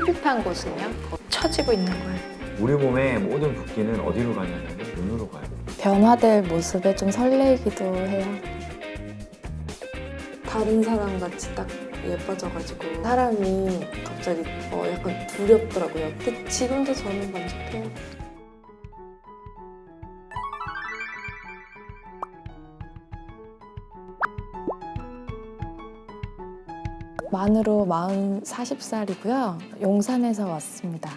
흡입한 곳은요? 처지고 있는 거예요. 우리 몸의 모든 붓기는 어디로 가냐면 눈으로 가요. 변화될 모습에 좀 설레기도 해요. 다른 사람 같이 딱 예뻐져가지고 사람이 갑자기 어, 약간 두렵더라고요. 근데 지금도 저는 만족해요. 만으로 40, 40살이고요. 용산에서 왔습니다.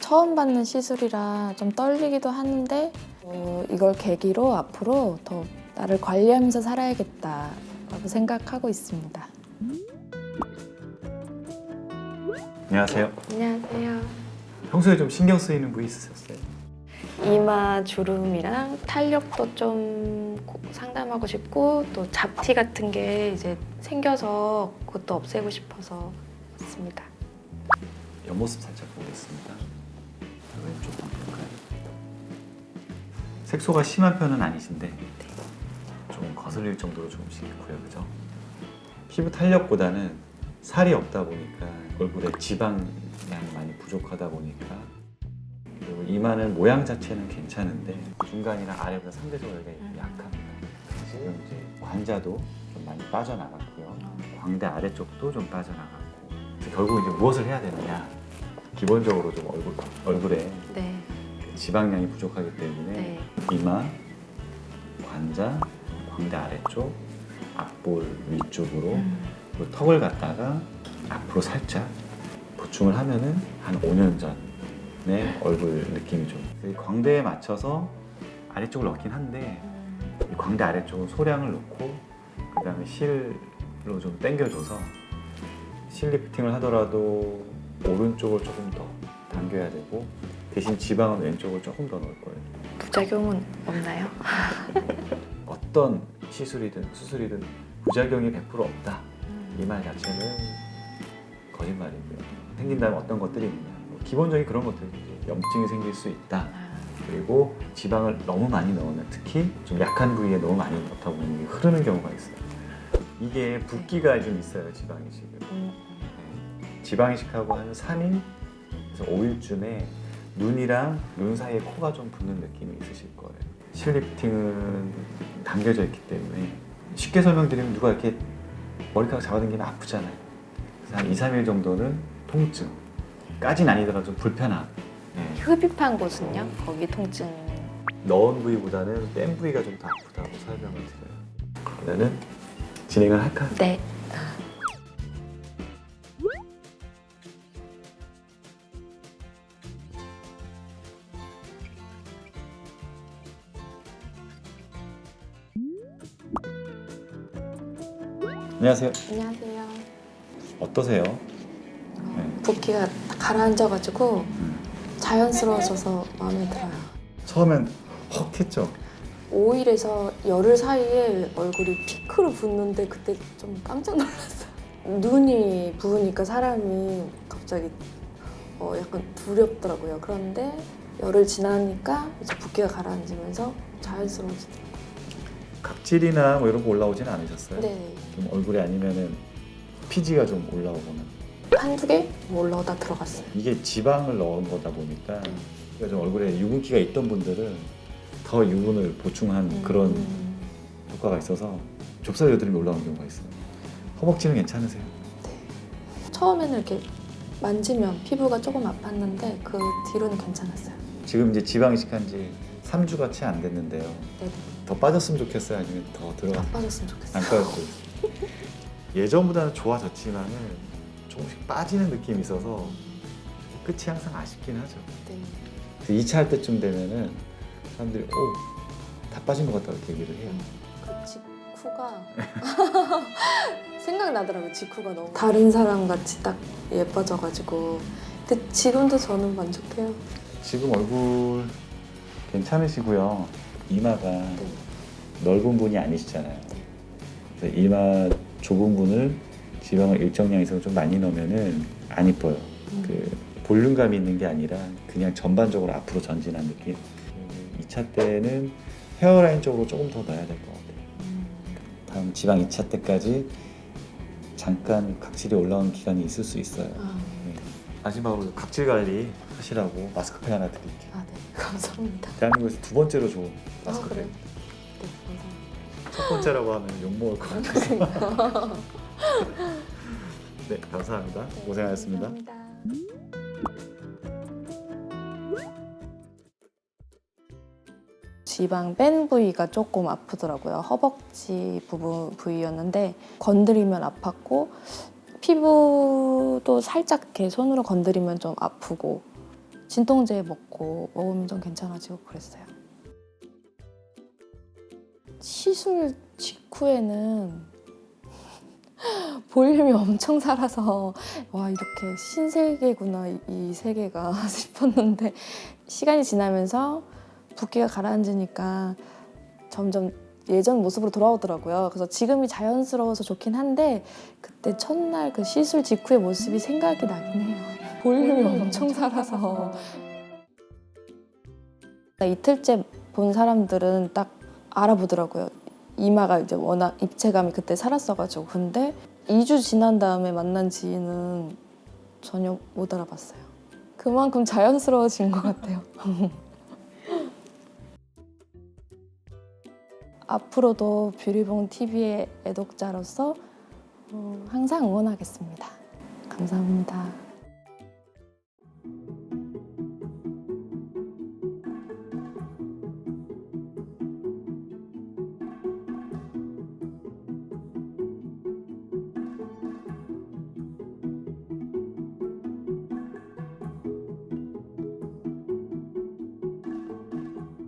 처음 받는 시술이라 좀 떨리기도 하는데 어, 이걸 계기로 앞으로 더 나를 관리하면서 살아야겠다라고 생각하고 있습니다. 안녕하세요. 안녕하세요. 평소에 좀 신경 쓰이는 부위 있으셨어요? 이마 주름이랑 탄력도 좀 고- 상담하고 싶고 또 잡티 같은 게 이제 생겨서 그것도 없애고 싶어서 왔습니다. 옆모습 살짝 보겠습니다. 왼쪽 볼까요? 색소가 심한 편은 아니신데 좀 거슬릴 정도로 조금씩 있고요, 그죠? 피부 탄력보다는 살이 없다 보니까 얼굴에 지방량이 많이 부족하다 보니까 그리고 이마는 모양 자체는 괜찮은데 중간이나 아래보다 상대적으로 여기가 약합니다. 지금 이제 관자도 좀 많이 빠져나갔고요. 광대 아래쪽도 좀 빠져나갔고 그래서 결국 이제 무엇을 해야 되느냐 기본적으로 좀 얼굴, 얼굴에 네, 지방량이 부족하기 때문에 네. 이마, 관자, 광대 아래쪽, 앞볼 위쪽으로 음. 그리고 턱을 갖다가 앞으로 살짝 보충을 하면은 한 5년 전 의 얼굴 느낌이 좀 이 광대에 맞춰서 아래쪽을 넣긴 한데 이 광대 아래쪽은 소량을 넣고 그다음에 실로 좀 당겨줘서 실 리프팅을 하더라도 오른쪽을 조금 더 당겨야 되고 대신 지방은 왼쪽을 조금 더 넣을 거예요. 부작용은 없나요? 어떤 시술이든 수술이든 부작용이 100% 없다. 이 말 자체는 거짓말이고요. 생긴다면 어떤 것들이 있냐. 뭐 기본적인 그런 이제 염증이 생길 수 있다. 그리고 지방을 너무 많이 넣으면 특히 좀 약한 부위에 너무 많이 넣다 보면 흐르는 경우가 있어요. 이게 붓기가 좀 있어요, 지방 이식은. 음. 네. 지방 이식하고 한 3일, 그래서 5일쯤에 눈이랑 눈 사이에 코가 좀 붓는 느낌이 있으실 거예요. 실리프팅은 당겨져 있기 때문에 쉽게 설명드리면 누가 이렇게 머리카락 잡아당기면 아프잖아요. 그래서 한 2, 3일 정도는 통증 까지는 아니더라도 좀 불편함. 네. 흡입한 곳은요? 거기 통증. 넣은 부위보다는 뺀 부위가 좀 더 아프다고 설명을 드려요. 그러면은 진행을 할까요? 네. 안녕하세요. 안녕하세요. 어떠세요? 네. 붓기가 가라앉아가지고 음. 자연스러워져서 마음에 들어요. 처음엔 헉 했죠. 5일에서 열흘 사이에 얼굴이 피크로 붓는데 그때 좀 깜짝 놀랐어요. 눈이 부으니까 사람이 갑자기 어, 약간 두렵더라고요. 그런데 열흘 지나니까 이제 붓기가 가라앉으면서 자연스러워지더라고요. 각질이나 뭐 이런 거 올라오지는 않으셨어요? 네. 좀 얼굴에 아니면은 피지가 좀 올라오거나 한두 개 올라오다 들어갔어요. 이게 지방을 넣은 거다 보니까 그러니까 좀 얼굴에 유분기가 있던 분들은 더 유분을 보충한 그런 음, 효과가 있어서 좁쌀 여드름이 올라오는 경우가 있어요. 허벅지는 괜찮으세요? 처음에는 이렇게 만지면 피부가 조금 아팠는데 그 뒤로는 괜찮았어요. 지금 이제 지방 이식한 지 3주가 채 안 됐는데요. 네. 더 빠졌으면 좋겠어요? 아니면 더 들어가? 안 빠졌으면 좋겠어요. 안 빠졌어요. 예전보다는 좋아졌지만은 조금씩 빠지는 느낌이 있어서 끝이 항상 아쉽긴 하죠. 네. 2차 할 때쯤 되면은 사람들이 오, 다 빠진 것 같다고 이렇게 얘기를 해요. 그 직후가 생각나더라고요. 직후가 너무 다른 사람 같이 딱 예뻐져가지고 근데 지금도 저는 만족해요. 지금 얼굴 괜찮으시고요. 이마가 네. 넓은 분이 아니시잖아요. 그래서 이마 좁은 분을 지방을 일정량 이상 좀 많이 넣으면은 안 이뻐요. 음. 그 볼륨감이 있는 게 아니라 그냥 전반적으로 앞으로 전진한 느낌. 2차 때는 헤어라인 쪽으로 조금 더 넣어야 될 것 같아요. 음. 다음 지방 2차 때까지 잠깐 각질이 올라오는 기간이 있을 수 있어요. 아, 네. 마지막으로 각질 관리 하시라고 마스크팩 하나 드릴게요. 아, 네. 감사합니다. 대한민국에서 두 번째로 좋은 아, 마스크팩. 그래요? 네, 감사합니다. 첫 번째라고 하면 욕 먹을 것 같아서. 네, 감사합니다. 고생하셨습니다. 지방 뺀 부위가 조금 아프더라고요. 허벅지 부분 부위였는데 건드리면 아팠고 피부도 살짝 이렇게 손으로 건드리면 좀 아프고 진통제 먹고 먹으면 좀 괜찮아지고 그랬어요. 시술 직후에는 볼륨이 엄청 살아서 와 이렇게 신세계구나 이- 이 세계가 싶었는데 시간이 지나면서 붓기가 가라앉으니까 점점 예전 모습으로 돌아오더라고요. 그래서 지금이 자연스러워서 좋긴 한데 그때 첫날 그 시술 직후의 모습이 생각이 나긴 해요. 볼륨이 엄청 살아서 이틀째 본 사람들은 딱 알아보더라고요. 이마가 이제 워낙 입체감이 그때 살았어가지고 근데 2주 지난 다음에 만난 지인은 전혀 못 알아봤어요. 그만큼 자연스러워진 것 같아요. 앞으로도 뷰리봉 TV의 애독자로서 어, 항상 응원하겠습니다. 감사합니다.